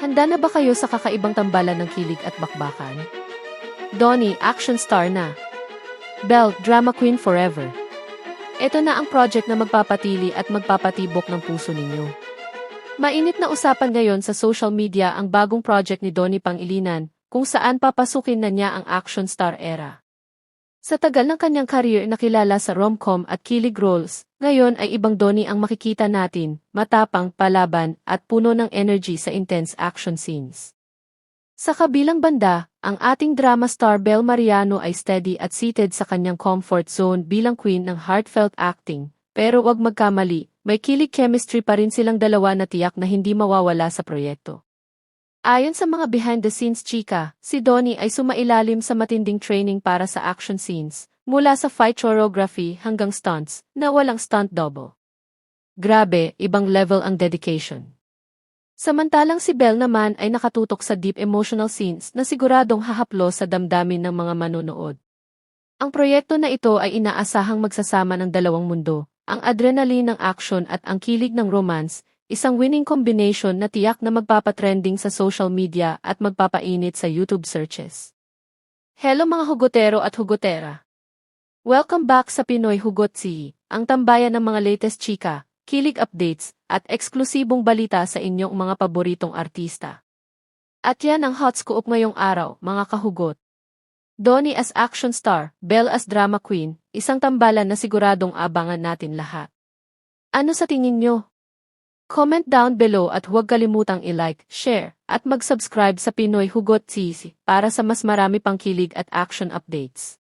Handa na ba kayo sa kakaibang tambalan ng kilig at bakbakan? Donnie, action star na. Belle, drama queen forever. Ito na ang project na magpapatili at magpapatibok ng puso ninyo. Mainit na usapan ngayon sa social media ang bagong project ni Donnie Pangilinan, kung saan papasukin na niya ang action star era. Sa tagal ng kanyang career nakilala sa rom-com at kilig roles, ngayon ay ibang Donnie ang makikita natin, matapang, palaban, at puno ng energy sa intense action scenes. Sa kabilang banda, ang ating drama star Bel Mariano ay steady at seated sa kanyang comfort zone bilang queen ng heartfelt acting, pero wag magkamali, may kilig chemistry pa rin silang dalawa na tiyak na hindi mawawala sa proyekto. Ayon sa mga behind-the-scenes chika, si Donnie ay sumailalim sa matinding training para sa action scenes, mula sa fight choreography hanggang stunts, na walang stunt double. Grabe, ibang level ang dedication. Samantalang si Belle naman ay nakatutok sa deep emotional scenes na siguradong hahaplo sa damdamin ng mga manonood. Ang proyekto na ito ay inaasahang magsasama ng dalawang mundo, ang adrenaline ng action at ang kilig ng romance, isang winning combination na tiyak na magpapatrending sa social media at magpapainit sa YouTube searches. Hello mga hugotero at hugotera! Welcome back sa Pinoy Hugot Sea, ang tambayan ng mga latest chika, kilig updates, at eksklusibong balita sa inyong mga paboritong artista. At yan ang hot scoop ngayong araw, mga kahugot. Donnie as action star, Belle as drama queen, isang tambalan na siguradong abangan natin lahat. Ano sa tingin nyo? Comment down below at huwag kalimutang i-like, share, at mag-subscribe sa Pinoy Hugot Sisi para sa mas marami pang kilig at action updates.